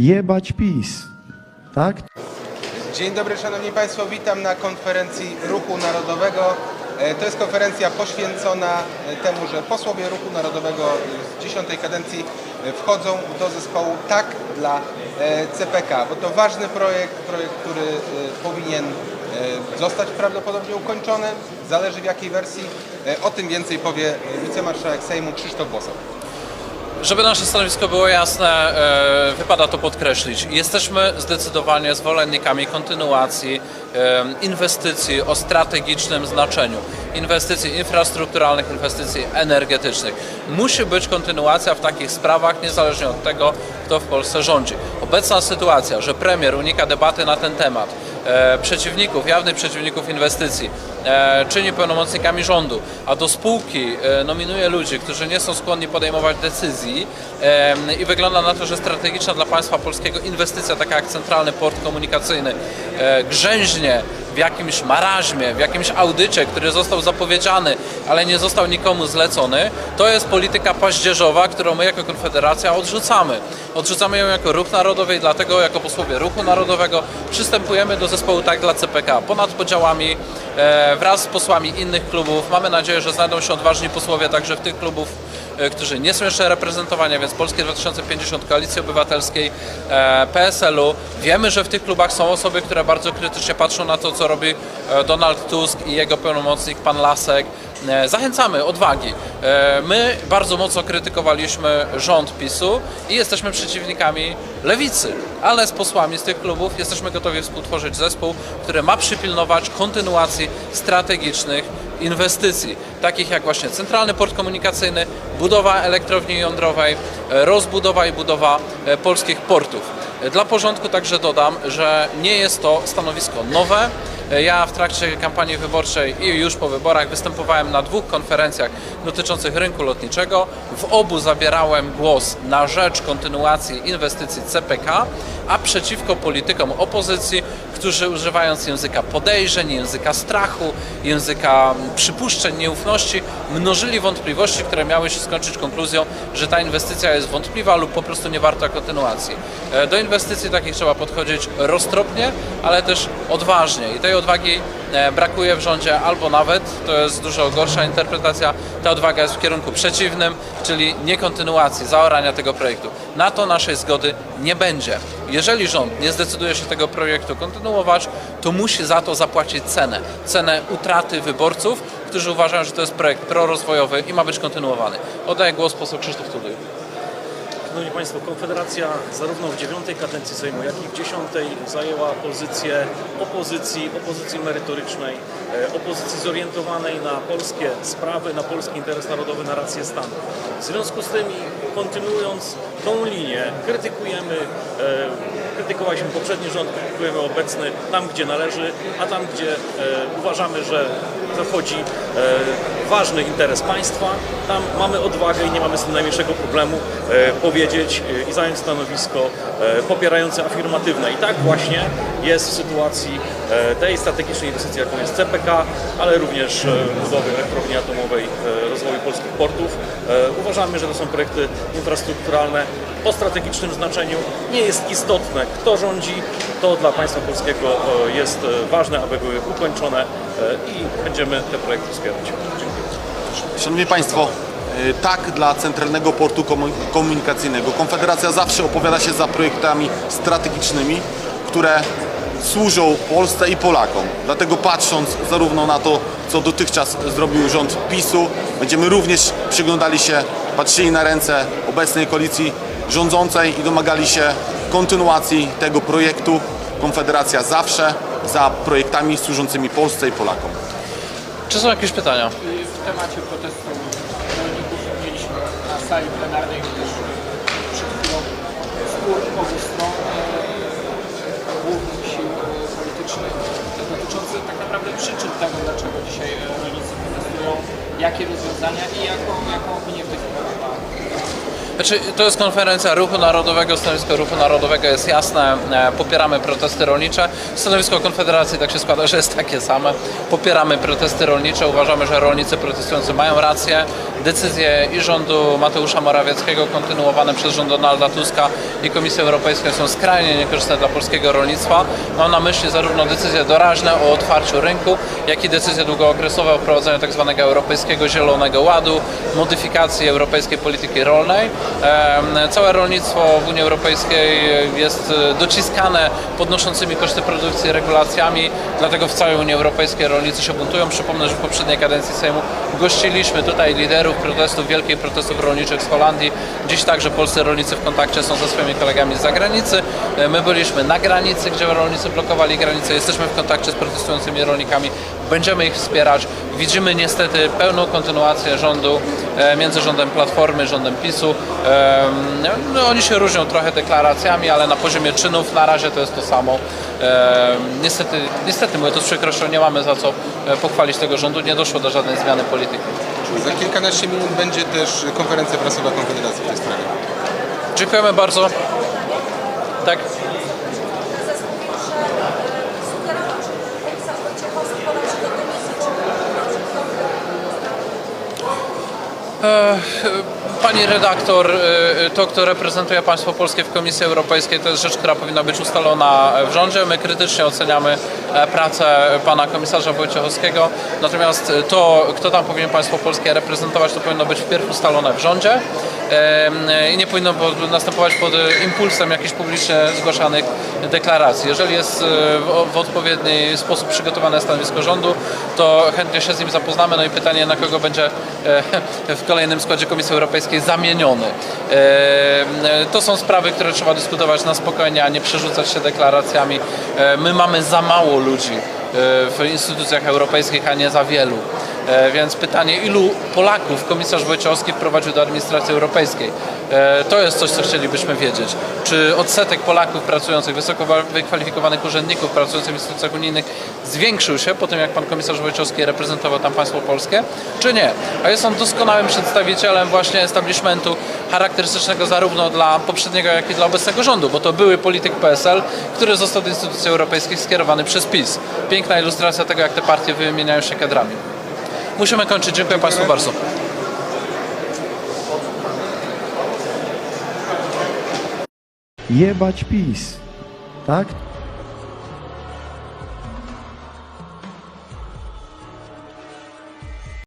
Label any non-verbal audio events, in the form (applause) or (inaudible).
jebać PiS. Tak? Dzień dobry Szanowni Państwo, witam na konferencji Ruchu Narodowego. E, To jest konferencja poświęcona e, temu, że posłowie Ruchu Narodowego z dziesiątej kadencji e, wchodzą do zespołu Tak dla CPK, bo to ważny projekt, projekt, który powinien zostać prawdopodobnie ukończony, zależy w jakiej wersji. O tym więcej powie wicemarszałek Sejmu Krzysztof Bosak. Żeby nasze stanowisko było jasne, e, wypada to podkreślić. Jesteśmy zdecydowanie zwolennikami kontynuacji e, inwestycji o strategicznym znaczeniu. Inwestycji infrastrukturalnych, inwestycji energetycznych. Musi być kontynuacja w takich sprawach, niezależnie od tego, kto w Polsce rządzi. Obecna sytuacja, że premier unika debaty na ten temat, e, przeciwników, jawnych przeciwników inwestycji, e, czyni pełnomocnikami rządu, a do spółki e, nominuje ludzi, którzy nie są skłonni podejmować decyzji e, i wygląda na to, że strategiczna dla państwa polskiego inwestycja, taka jak centralny port komunikacyjny, grzęźnie w jakimś maraźmie, w jakimś audycie, który został zapowiedziany, ale nie został nikomu zlecony, to jest polityka paździerzowa, którą my jako Konfederacja odrzucamy. Odrzucamy ją jako Ruch Narodowy i dlatego jako posłowie Ruchu Narodowego przystępujemy do zespołu Tak dla CPK ponad podziałami, e, wraz z posłami innych klubów. Mamy nadzieję, że znajdą się odważni posłowie także w tych klubów, którzy nie są jeszcze reprezentowani, więc Polskie 2050, Koalicji Obywatelskiej, e, PSL-u. Wiemy, że w tych klubach są osoby, które bardzo krytycznie patrzą na to, co robi e, Donald Tusk i jego pełnomocnik, pan Lasek. E, Zachęcamy odwagi. E, My bardzo mocno krytykowaliśmy rząd PiSu i jesteśmy przeciwnikami lewicy, ale z posłami z tych klubów jesteśmy gotowi współtworzyć zespół, który ma przypilnować kontynuacji strategicznych inwestycji, takich jak właśnie Centralny Port Komunikacyjny, budowa elektrowni jądrowej, e, rozbudowa i budowa e, polskich portów. E, Dla porządku także dodam, że nie jest to stanowisko nowe. Ja w trakcie kampanii wyborczej i już po wyborach występowałem na dwóch konferencjach dotyczących rynku lotniczego. W obu zabierałem głos na rzecz kontynuacji inwestycji CPK, a przeciwko politykom opozycji, którzy używając języka podejrzeń, języka strachu, języka mm, przypuszczeń, nieufności, mnożyli wątpliwości, które miały się skończyć konkluzją, że ta inwestycja jest wątpliwa lub po prostu nie warta kontynuacji. E, Do inwestycji takich trzeba podchodzić roztropnie, ale też odważnie i tej odwagi e, brakuje w rządzie albo nawet, to jest dużo gorsza interpretacja, ta odwaga jest w kierunku przeciwnym, czyli nie kontynuacji, zaorania tego projektu. Na to naszej zgody nie będzie. Jeżeli rząd nie zdecyduje się tego projektu kontynuować, to musi za to zapłacić cenę. Cenę utraty wyborców, którzy uważają, że to jest projekt prorozwojowy i ma być kontynuowany. Oddaję głos poseł Krzysztof Tuduj. Szanowni Państwo, Konfederacja zarówno w dziewiątej kadencji Sejmu, jak i w dziesiątej zajęła pozycję opozycji, opozycji merytorycznej, e, opozycji zorientowanej na polskie sprawy, na polski interes narodowy, na rację stanu. W związku z tym, kontynuując tą linię, krytykujemy, e, krytykowaliśmy poprzedni rząd, krytykujemy obecny tam, gdzie należy, a tam, gdzie e, uważamy, że zachodzi e, ważny interes państwa, tam mamy odwagę i nie mamy z tym najmniejszego problemu e, powiedzieć e, i zająć stanowisko e, popierające afirmatywne. I tak właśnie jest w sytuacji e, tej strategicznej inwestycji, jaką jest CPK, ale również e, budowy elektrowni atomowej, e, rozwoju polskich portów. E, Uważamy, że to są projekty infrastrukturalne o strategicznym znaczeniu. Nie jest istotne, kto rządzi. To dla państwa polskiego e, jest e, ważne, aby były ukończone e, i będziemy te projekty wspierać. Dziękuję. Szanowni Państwo, tak dla Centralnego Portu Komu- Komunikacyjnego. Konfederacja zawsze opowiada się za projektami strategicznymi, które służą Polsce i Polakom. Dlatego patrząc zarówno na to, co dotychczas zrobił rząd PiSu, będziemy również przyglądali się, patrzyli na ręce obecnej koalicji rządzącej i domagali się kontynuacji tego projektu. Konfederacja zawsze za projektami służącymi Polsce i Polakom. Czy są jakieś pytania? W temacie protestu rolników mieliśmy na sali plenarnej też przed chwilą spór obu stron głównych sił politycznych dotyczący tak naprawdę przyczyn tego, dlaczego dzisiaj rolnicy protestują, jakie rozwiązania i jaką, jaką opinię w tej sprawie ma Znaczy, to jest konferencja Ruchu Narodowego, stanowisko Ruchu Narodowego jest jasne, e, popieramy protesty rolnicze. Stanowisko Konfederacji tak się składa, że jest takie same. Popieramy protesty rolnicze, uważamy, że rolnicy protestujący mają rację. Decyzje i rządu Mateusza Morawieckiego, kontynuowane przez rząd Donalda Tuska i Komisję Europejską są skrajnie niekorzystne dla polskiego rolnictwa. Mam na myśli zarówno decyzje doraźne o otwarciu rynku, jak i decyzje długookresowe o wprowadzeniu tzw. Europejskiego Zielonego Ładu, modyfikacji europejskiej polityki rolnej. Całe rolnictwo w Unii Europejskiej jest e, dociskane podnoszącymi koszty produkcji regulacjami, dlatego w całej Unii Europejskiej rolnicy się buntują. Przypomnę, że w poprzedniej kadencji Sejmu gościliśmy tutaj liderów protestów, wielkich protestów rolniczych z Holandii. Dziś także polscy rolnicy w kontakcie są ze swoimi kolegami z zagranicy. E, My byliśmy na granicy, gdzie rolnicy blokowali granicę. Jesteśmy w kontakcie z protestującymi rolnikami. Będziemy ich wspierać. Widzimy niestety pełną kontynuację rządu e, między rządem Platformy, rządem PiSu. No, oni się różnią trochę deklaracjami, ale na poziomie czynów na razie to jest to samo. Niestety, niestety mówię to z przykrością, nie mamy za co e, pochwalić tego rządu. Nie doszło do żadnej zmiany polityki. Za kilkanaście minut będzie też konferencja prasowa Konfederacji w tej sprawie. Dziękujemy bardzo. Tak. Prezes Pani redaktor, y, to, kto reprezentuje państwo polskie w Komisji Europejskiej, to jest rzecz, która powinna być ustalona w rządzie. My krytycznie oceniamy e, pracę pana komisarza Wojciechowskiego, natomiast to, kto tam powinien państwo polskie reprezentować, to powinno być wpierw ustalone w rządzie i nie powinno następować pod impulsem jakichś publicznie zgłaszanych deklaracji. Jeżeli jest w, w odpowiedni sposób przygotowane stanowisko rządu, to chętnie się z nim zapoznamy. No i pytanie, na kogo będzie e, (laughs) w kolejnym składzie Komisji Europejskiej zamieniony. E, To są sprawy, które trzeba dyskutować na spokojnie, a nie przerzucać się deklaracjami. E, My mamy za mało ludzi e, w instytucjach europejskich, a nie za wielu. E, Więc pytanie, ilu Polaków komisarz Wojciechowski wprowadził do administracji europejskiej? E, To jest coś, co chcielibyśmy wiedzieć. Czy odsetek Polaków pracujących, wysoko wa- wykwalifikowanych urzędników pracujących w instytucjach unijnych zwiększył się po tym, jak pan komisarz Wojciechowski reprezentował tam państwo polskie, czy nie? A jest on doskonałym przedstawicielem właśnie establishmentu charakterystycznego zarówno dla poprzedniego, jak i dla obecnego rządu, bo to były polityk PSL, który został do instytucji europejskich skierowany przez PiS. Piękna ilustracja tego, jak te partie wymieniają się kadrami. Musimy kończyć. Dziękuję Państwu bardzo. Jebać PiS. Tak?